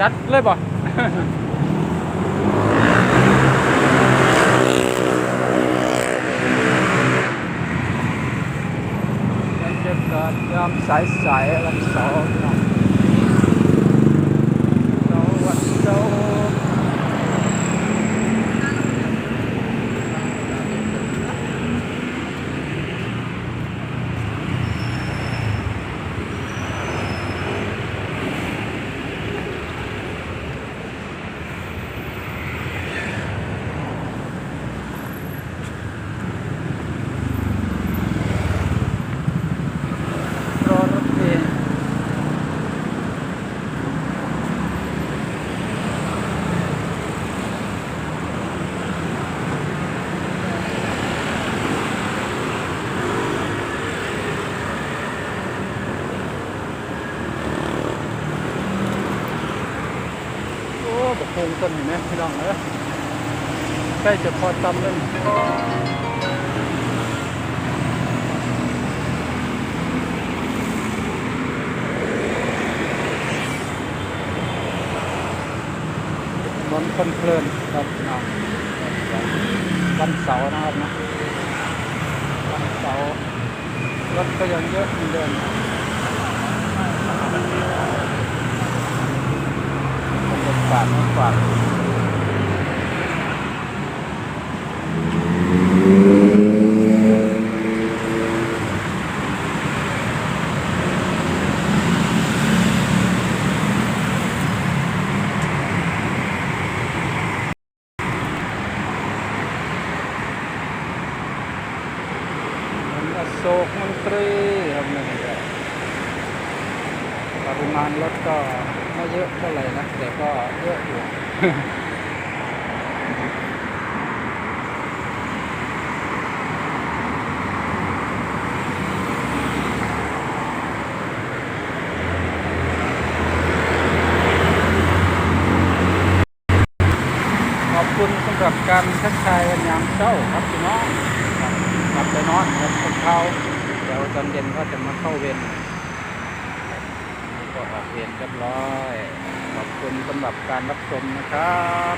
จัดเลยบ่บรรยากาศยามสายสายๆลำสาร์พี่น้องเสาร์วันเสาร์รอรถเมล์โอ้บกโคงต้นเห็นไหมพี่น้องเอ้ยใกล้จะพอตำแล้วนี่บนคนเพลินครับเนาะวันเสาร์นะครับนะวันเสาร์รถก็ยังเยอะเหมือนเดิม บรรยากา ปริมาณรถก็ไม่เยอะเท่าไหร่นะแต่ก็เยอะอยู่ขอบคุณสำหรับการทักทายยามเช้าครับพี่น้องครับกลับไปนอนครับเข้าเดี๋ยวตอนเย็นก็จะมาเข้าเวร ออกเวรเรียบร้อย ขอบคุณสำหรับการรับชมนะครับ